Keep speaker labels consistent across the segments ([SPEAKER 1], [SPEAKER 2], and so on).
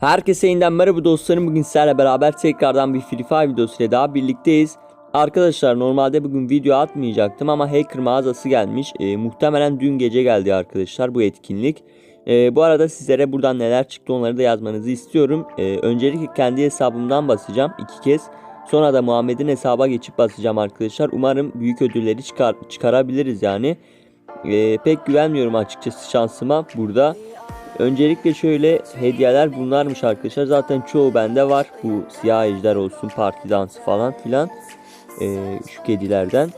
[SPEAKER 1] Herkese yeniden merhaba dostlarım. Bugün sizlerle beraber tekrardan bir Free Fire videosuyla daha birlikteyiz. Arkadaşlar normalde bugün video atmayacaktım ama hacker mağazası gelmiş. Ee, muhtemelen dün gece geldi arkadaşlar bu etkinlik. Ee, bu arada sizlere buradan neler çıktı onları da yazmanızı istiyorum. Ee, öncelikle kendi hesabımdan basacağım iki kez. Sonra da Muhammed'in hesaba geçip basacağım arkadaşlar. Umarım büyük ödülleri çıkar çıkarabiliriz yani. Ee, pek güvenmiyorum açıkçası şansıma burada. Öncelikle şöyle hediyeler bunlarmış arkadaşlar. Zaten çoğu bende var. Bu siyah ejder olsun, parti dansı falan filan. Ee, şu kedilerden.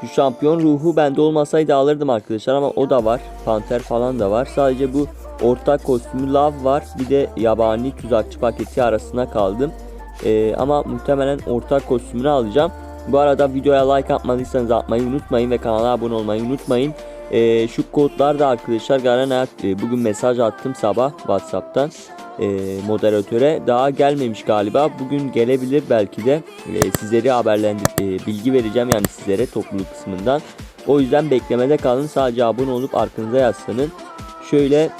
[SPEAKER 1] Şu şampiyon ruhu bende olmasaydı alırdım arkadaşlar ama o da var. Panter falan da var. Sadece bu ortak kostümü Love var. Bir de yabani tuzakçı paketi arasına kaldım. Ee, ama muhtemelen ortak kostümünü alacağım. Bu arada videoya like atmadıysanız atmayı unutmayın ve kanala abone olmayı unutmayın. Ee, şu kodlar da arkadaşlar Garen e, bugün mesaj attım sabah Whatsapp'tan e, moderatöre. Daha gelmemiş galiba. Bugün gelebilir belki de. E, sizleri haberlendir e, bilgi vereceğim yani sizlere topluluk kısmından. O yüzden beklemede kalın. Sadece abone olup arkanıza yaslanın. Şöyle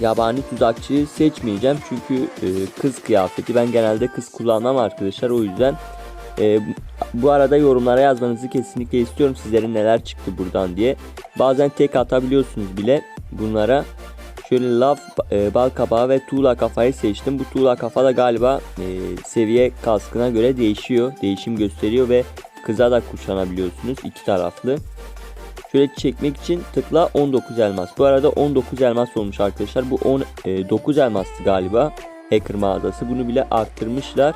[SPEAKER 1] yabani tuzakçıyı seçmeyeceğim çünkü e, kız kıyafeti. Ben genelde kız kullanmam arkadaşlar. O yüzden e, bu arada yorumlara yazmanızı kesinlikle istiyorum sizlerin neler çıktı buradan diye. Bazen tek atabiliyorsunuz bile bunlara. Şöyle lav, e, bal kabağı ve tuğla kafayı seçtim. Bu tuğla kafa da galiba e, seviye kaskına göre değişiyor. Değişim gösteriyor ve kıza da kuşanabiliyorsunuz iki taraflı. Şöyle çekmek için tıkla 19 elmas. Bu arada 19 elmas olmuş arkadaşlar. Bu 10, e, 9 elmastı galiba. Hacker mağazası. Bunu bile arttırmışlar.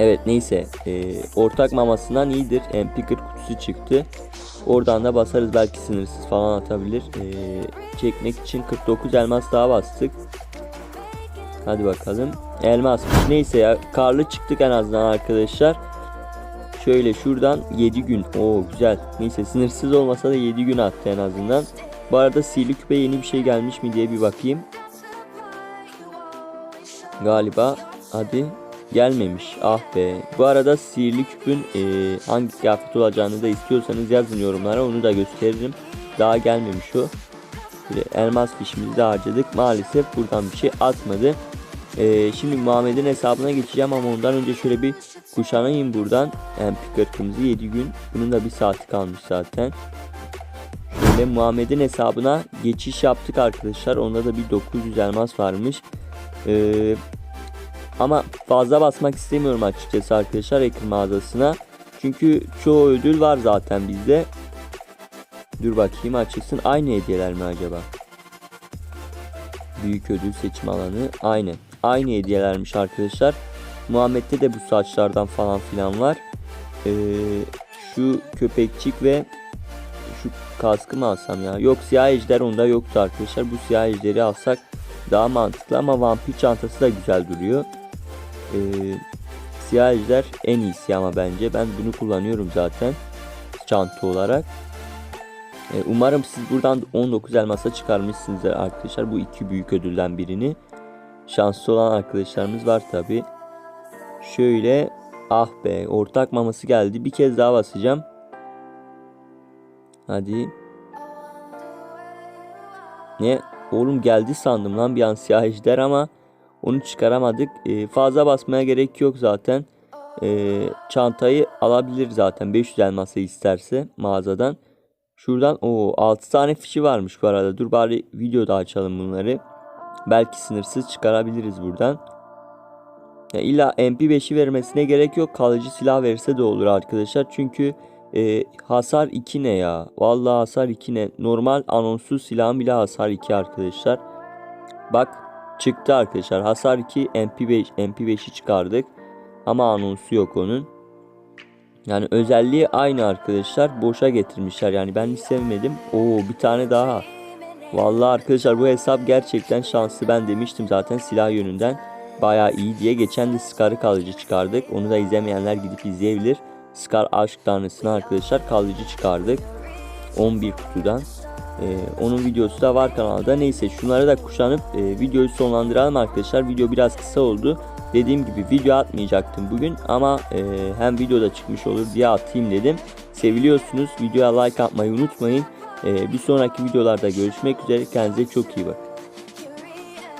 [SPEAKER 1] Evet neyse e, ortak mamasından iyidir. MP40 kutusu çıktı. Oradan da basarız belki sınırsız falan atabilir. E, çekmek için 49 elmas daha bastık. Hadi bakalım. Elmas. Neyse ya karlı çıktık en azından arkadaşlar. Şöyle şuradan 7 gün. Oo güzel. Neyse sınırsız olmasa da 7 gün attı en azından. Bu arada sihirli küpe yeni bir şey gelmiş mi diye bir bakayım. Galiba hadi gelmemiş. Ah be. Bu arada sihirli küpün e, hangi kıyafet olacağını da istiyorsanız yazın yorumlara. Onu da gösteririm. Daha gelmemiş o. Böyle elmas fişimizi de harcadık. Maalesef buradan bir şey atmadı. E, şimdi Muhammed'in hesabına geçeceğim ama ondan önce şöyle bir kuşanayım buradan. Yani pikatımızı 7 gün. Bunun da bir saati kalmış zaten. Şöyle Muhammed'in hesabına geçiş yaptık arkadaşlar. Onda da bir 900 elmas varmış. Eee ama fazla basmak istemiyorum açıkçası arkadaşlar Hacker mağazasına. Çünkü çoğu ödül var zaten bizde. Dur bakayım açılsın. Aynı hediyeler mi acaba? Büyük ödül seçim alanı. Aynı. Aynı hediyelermiş arkadaşlar. Muhammed'de de bu saçlardan falan filan var. Ee, şu köpekçik ve şu kaskı mı alsam ya? Yok siyah ejder onda yoktu arkadaşlar. Bu siyah ejderi alsak daha mantıklı ama vampir çantası da güzel duruyor. Ee, siyah ejder en iyisi ama bence. Ben bunu kullanıyorum zaten. Çanta olarak. Ee, umarım siz buradan 19 elmasa çıkarmışsınızdır arkadaşlar. Bu iki büyük ödülden birini. Şanslı olan arkadaşlarımız var tabi. Şöyle ah be ortak maması geldi. Bir kez daha basacağım. Hadi. Ne? Oğlum geldi sandım lan bir an siyah ejder ama onu çıkaramadık. E, fazla basmaya gerek yok zaten. E, çantayı alabilir zaten 500 elması isterse mağazadan. Şuradan o 6 tane fişi varmış bu arada. Dur bari videoda açalım bunları. Belki sınırsız çıkarabiliriz buradan. Ya illa MP5'i vermesine gerek yok. Kalıcı silah verirse de olur arkadaşlar. Çünkü e, hasar 2 ne ya? Vallahi hasar 2 ne? Normal anonsuz silahın bile hasar 2 arkadaşlar. Bak çıktı arkadaşlar. Hasar 2 MP5 MP5'i çıkardık. Ama anonsu yok onun. Yani özelliği aynı arkadaşlar. Boşa getirmişler. Yani ben hiç sevmedim. Oo bir tane daha. Vallahi arkadaşlar bu hesap gerçekten şanslı. Ben demiştim zaten silah yönünden bayağı iyi diye. Geçen de Scar'ı kalıcı çıkardık. Onu da izlemeyenler gidip izleyebilir. Scar aşk tanrısını arkadaşlar kalıcı çıkardık. 11 kutudan. Ee, onun videosu da var kanalda. Neyse şunları da kuşanıp e, videoyu sonlandıralım arkadaşlar. Video biraz kısa oldu. Dediğim gibi video atmayacaktım bugün ama e, hem videoda çıkmış olur diye atayım dedim. Seviliyorsunuz. Videoya like atmayı unutmayın. E, bir sonraki videolarda görüşmek üzere. Kendinize çok iyi bakın.